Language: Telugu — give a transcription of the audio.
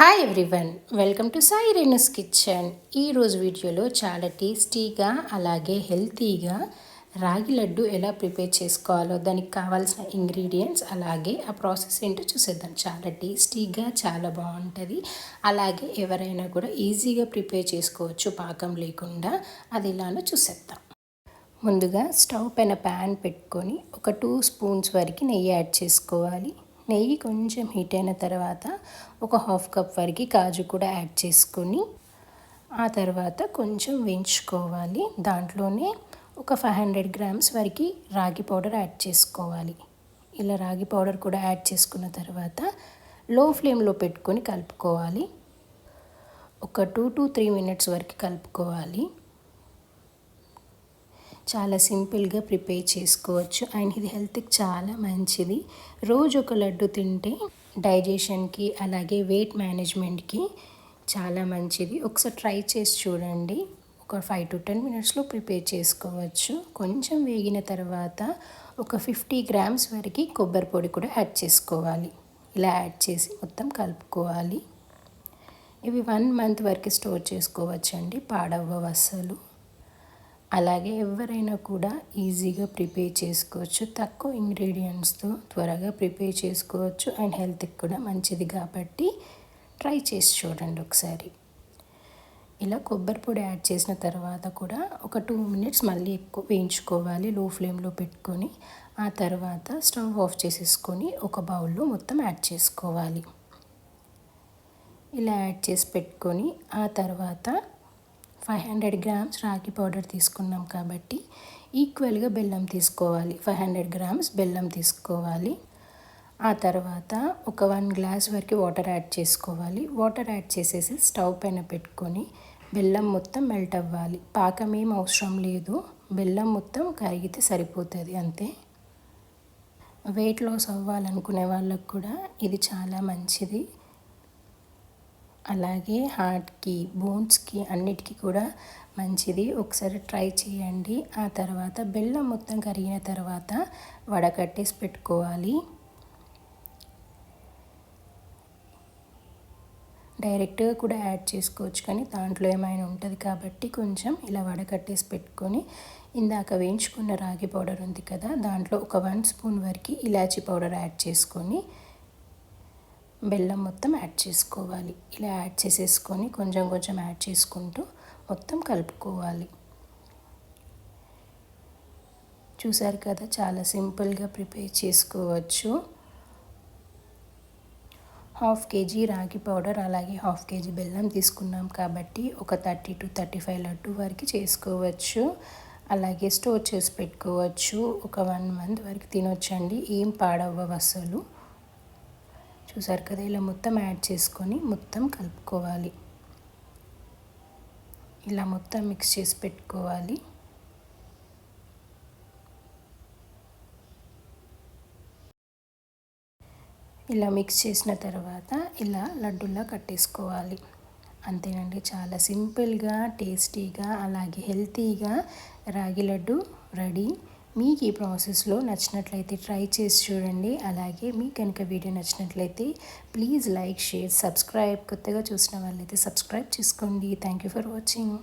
Hi everyone welcome to Sai Renu's kitchen ఈరోజు వీడియోలో చాలా టేస్టీగా అలాగే హెల్తీగా రాగి లడ్డు ఎలా ప్రిపేర్ చేసుకోవాలో దానికి కావాల్సిన ఇంగ్రీడియంట్స్ అలాగే ఆ ప్రాసెస్ ఏంటో చూసేద్దాం. చాలా టేస్టీగా చాలా బాగుంటుంది. అలాగే ఎవరైనా కూడా ఈజీగా ప్రిపేర్ చేసుకోవచ్చు పాకం లేకుండా. అది ఎలానో చూసేద్దాం. ముందుగా స్టవ్ పైన ప్యాన్ పెట్టుకొని ఒక టూ స్పూన్స్ వరకు నెయ్యి యాడ్ చేసుకోవాలి. నెయ్యి కొంచెం హీట్ అయిన తర్వాత ఒక హాఫ్ కప్ వరకు కాజు కూడా యాడ్ చేసుకొని ఆ తర్వాత కొంచెం వేయించుకోవాలి. దాంట్లోనే ఒక ఫైవ్ హండ్రెడ్ గ్రామ్స్ వరకు రాగి పౌడర్ యాడ్ చేసుకోవాలి. ఇలా రాగి పౌడర్ కూడా యాడ్ చేసుకున్న తర్వాత లో ఫ్లేమ్లో పెట్టుకొని కలుపుకోవాలి. ఒక టూ టు త్రీ మినిట్స్ వరకు కలుపుకోవాలి. చాలా సింపుల్గా ప్రిపేర్ చేసుకోవచ్చు. అండ్ ఇది హెల్త్కి చాలా మంచిది. రోజు ఒక లడ్డు తింటే డైజెషన్కి అలాగే వెయిట్ మేనేజ్మెంట్కి చాలా మంచిది. ఒకసారి ట్రై చేసి చూడండి. ఒక ఫైవ్ టు టెన్ మినిట్స్లో ప్రిపేర్ చేసుకోవచ్చు. కొంచెం వేగిన తర్వాత ఒక ఫిఫ్టీ గ్రామ్స్ వరకు కొబ్బరి పొడి కూడా యాడ్ చేసుకోవాలి. ఇలా యాడ్ చేసి మొత్తం కలుపుకోవాలి. ఇవి వన్ మంత్ వరకు స్టోర్ చేసుకోవచ్చండి. పాడవ్వ అస్సలు. అలాగే ఎవరైనా కూడా ఈజీగా ప్రిపేర్ చేసుకోవచ్చు. తక్కువ ఇంగ్రీడియంట్స్తో త్వరగా ప్రిపేర్ చేసుకోవచ్చు. అండ్ హెల్త్కి కూడా మంచిది కాబట్టి ట్రై చేసి చూడండి ఒకసారి. ఇలా కొబ్బరి పొడి యాడ్ చేసిన తర్వాత కూడా ఒక టూ మినిట్స్ మళ్ళీ ఎక్కువ వేయించుకోవాలి. లో ఫ్లేమ్లో పెట్టుకొని ఆ తర్వాత స్టవ్ ఆఫ్ చేసేసుకొని ఒక బౌల్లో మొత్తం యాడ్ చేసుకోవాలి. ఇలా యాడ్ చేసి పెట్టుకొని ఆ తర్వాత five hundred grams ragi powder తీసుకున్నాం కాబట్టి ఈక్వల్గా బెల్లం తీసుకోవాలి. ఫైవ్ హండ్రెడ్ గ్రామ్స్ బెల్లం తీసుకోవాలి. ఆ తర్వాత ఒక వన్ గ్లాస్ వరకు వాటర్ యాడ్ చేసుకోవాలి. వాటర్ యాడ్ చేసేసి స్టవ్ పైన పెట్టుకొని బెల్లం మొత్తం మెల్ట్ అవ్వాలి. పాకం ఏం అవసరం లేదు. బెల్లం మొత్తం కరిగితే సరిపోతుంది అంతే. వెయిట్ లాస్ అవ్వాలనుకునే వాళ్ళకు కూడా ఇది చాలా మంచిది. అలాగే హార్ట్కి బోన్స్కి అన్నిటికీ కూడా మంచిది. ఒకసారి ట్రై చేయండి. ఆ తర్వాత బెల్లం మొత్తం కరిగిన తర్వాత వడకట్టేసి పెట్టుకోవాలి. డైరెక్ట్గా కూడా యాడ్ చేసుకోవచ్చు కానీ దాంట్లో ఏమైనా ఉంటుంది కాబట్టి కొంచెం ఇలా వడకట్టేసి పెట్టుకొని ఇందాక వేయించుకున్న రాగి పౌడర్ ఉంది కదా దాంట్లో ఒక వన్ స్పూన్ వరకు ఇలాచీ పౌడర్ యాడ్ చేసుకొని బెల్లం మొత్తం యాడ్ చేసుకోవాలి. ఇలా యాడ్ చేసేసుకొని కొంచెం కొంచెం యాడ్ చేసుకుంటూ మొత్తం కలుపుకోవాలి. చూసారు కదా చాలా సింపుల్గా ప్రిపేర్ చేసుకోవచ్చు. హాఫ్ కేజీ రాగి పౌడర్ అలాగే హాఫ్ కేజీ బెల్లం తీసుకున్నాం కాబట్టి ఒక thirty to thirty five laddu వరకు చేసుకోవచ్చు. అలాగే స్టోర్ చేసి పెట్టుకోవచ్చు. ఒక వన్ మంత్ వరకు తినొచ్చండి. ఏం పాడవ్వవు అసలు. చూసారు కదా ఇలా మొత్తం యాడ్ చేసుకొని మొత్తం కలుపుకోవాలి. ఇలా మొత్తం మిక్స్ చేసి పెట్టుకోవాలి. ఇలా మిక్స్ చేసిన తర్వాత ఇలా లడ్డులా కట్టేసుకోవాలి. అంతేనండి చాలా సింపుల్గా టేస్టీగా అలాగే హెల్తీగా రాగి లడ్డు రెడీ. మీకు ఈ ప్రాసెస్లో నచ్చినట్లయితే ట్రై చేసి చూడండి. అలాగే మీకు కనుక వీడియో నచ్చినట్లయితే ప్లీజ్ లైక్ షేర్ సబ్స్క్రైబ్ కొత్తగా చూసిన వాళ్ళైతే సబ్స్క్రైబ్ చేసుకోండి. Thank you for watching.